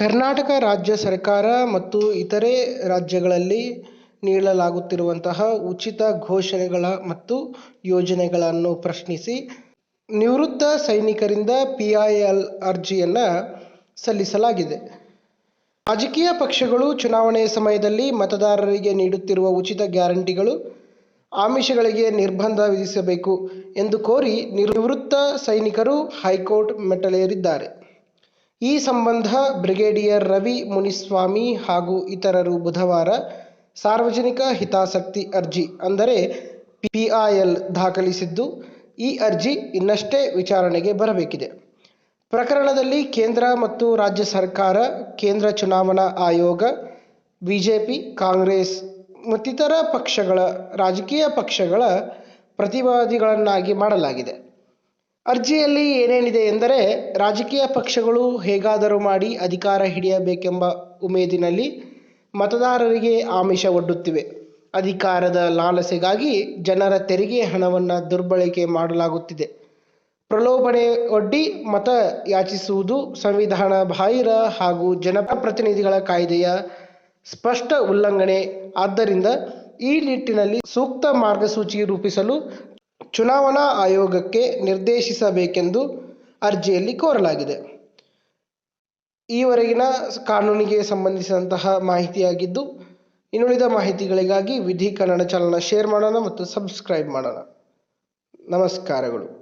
ಕರ್ನಾಟಕ ರಾಜ್ಯ ಸರ್ಕಾರ ಮತ್ತು ಇತರೆ ರಾಜ್ಯಗಳಲ್ಲಿ ನೀಡಲಾಗುತ್ತಿರುವಂತಹ ಉಚಿತ ಘೋಷಣೆಗಳ ಮತ್ತು ಯೋಜನೆಗಳನ್ನು ಪ್ರಶ್ನಿಸಿ ನಿವೃತ್ತ ಸೈನಿಕರಿಂದ ಪಿ ಐ ಎಲ್ ಅರ್ಜಿಯನ್ನು ಸಲ್ಲಿಸಲಾಗಿದೆ. ರಾಜಕೀಯ ಪಕ್ಷಗಳು ಚುನಾವಣೆಯ ಸಮಯದಲ್ಲಿ ಮತದಾರರಿಗೆ ನೀಡುತ್ತಿರುವ ಉಚಿತ ಗ್ಯಾರಂಟಿಗಳು ಆಮಿಷಗಳಿಗೆ ನಿರ್ಬಂಧ ವಿಧಿಸಬೇಕು ಎಂದು ಕೋರಿ ನಿವೃತ್ತ ಸೈನಿಕರು ಹೈಕೋರ್ಟ್ ಮೆಟ್ಟಿಲೇರಿದ್ದಾರೆ. ಈ ಸಂಬಂಧ ಬ್ರಿಗೇಡಿಯರ್ ರವಿ ಮುನಿಸ್ವಾಮಿ ಹಾಗೂ ಇತರರು ಬುಧವಾರ ಸಾರ್ವಜನಿಕ ಹಿತಾಸಕ್ತಿ ಅರ್ಜಿ, ಅಂದರೆ ಪಿಐಎಲ್ ದಾಖಲಿಸಿದ್ದು, ಈ ಅರ್ಜಿ ಇನ್ನಷ್ಟೇ ವಿಚಾರಣೆಗೆ ಬರಬೇಕಿದೆ. ಪ್ರಕರಣದಲ್ಲಿ ಕೇಂದ್ರ ಮತ್ತು ರಾಜ್ಯ ಸರ್ಕಾರ, ಕೇಂದ್ರ ಚುನಾವಣಾ ಆಯೋಗ, ಬಿಜೆಪಿ, ಕಾಂಗ್ರೆಸ್ ಮತ್ತಿತರ ಪಕ್ಷಗಳ, ರಾಜಕೀಯ ಪಕ್ಷಗಳ ಪ್ರತಿವಾದಿಗಳನ್ನಾಗಿ ಮಾಡಲಾಗಿದೆ. ಅರ್ಜಿಯಲ್ಲಿ ಏನೇನಿದೆ ಎಂದರೆ ರಾಜಕೀಯ ಪಕ್ಷಗಳು ಹೇಗಾದರೂ ಮಾಡಿ ಅಧಿಕಾರ ಹಿಡಿಯಬೇಕೆಂಬ ಉಮೇದಿನಲ್ಲಿ ಮತದಾರರಿಗೆ ಆಮಿಷ ಒಡ್ಡುತ್ತಿವೆ. ಅಧಿಕಾರದ ಲಾಲಸೆಗಾಗಿ ಜನರ ತೆರಿಗೆ ಹಣವನ್ನು ದುರ್ಬಳಕೆ ಮಾಡಲಾಗುತ್ತಿದೆ. ಪ್ರಲೋಭನೆ ಒಡ್ಡಿ ಮತ ಯಾಚಿಸುವುದು ಸಂವಿಧಾನ ಬಾಹಿರ ಹಾಗೂ ಜನಪ್ರತಿನಿಧಿಗಳ ಕಾಯ್ದೆಯ ಸ್ಪಷ್ಟ ಉಲ್ಲಂಘನೆ. ಆದ್ದರಿಂದ ಈ ನಿಟ್ಟಿನಲ್ಲಿ ಸೂಕ್ತ ಮಾರ್ಗಸೂಚಿ ರೂಪಿಸಲು ಚುನಾವಣಾ ಆಯೋಗಕ್ಕೆ ನಿರ್ದೇಶಿಸಬೇಕೆಂದು ಅರ್ಜಿಯಲ್ಲಿ ಕೋರಲಾಗಿದೆ. ಈವರೆಗಿನ ಕಾನೂನಿಗೆ ಸಂಬಂಧಿಸಿದಂತಹ ಮಾಹಿತಿಯಾಗಿದ್ದು, ಇನ್ನುಳಿದ ಮಾಹಿತಿಗಳಿಗಾಗಿ ವಿಧಿ ಕನ್ನಡ ಚಾನಲ್ನ ಶೇರ್ ಮಾಡೋಣ ಮತ್ತು ಸಬ್ಸ್ಕ್ರೈಬ್ ಮಾಡೋಣ. ನಮಸ್ಕಾರಗಳು.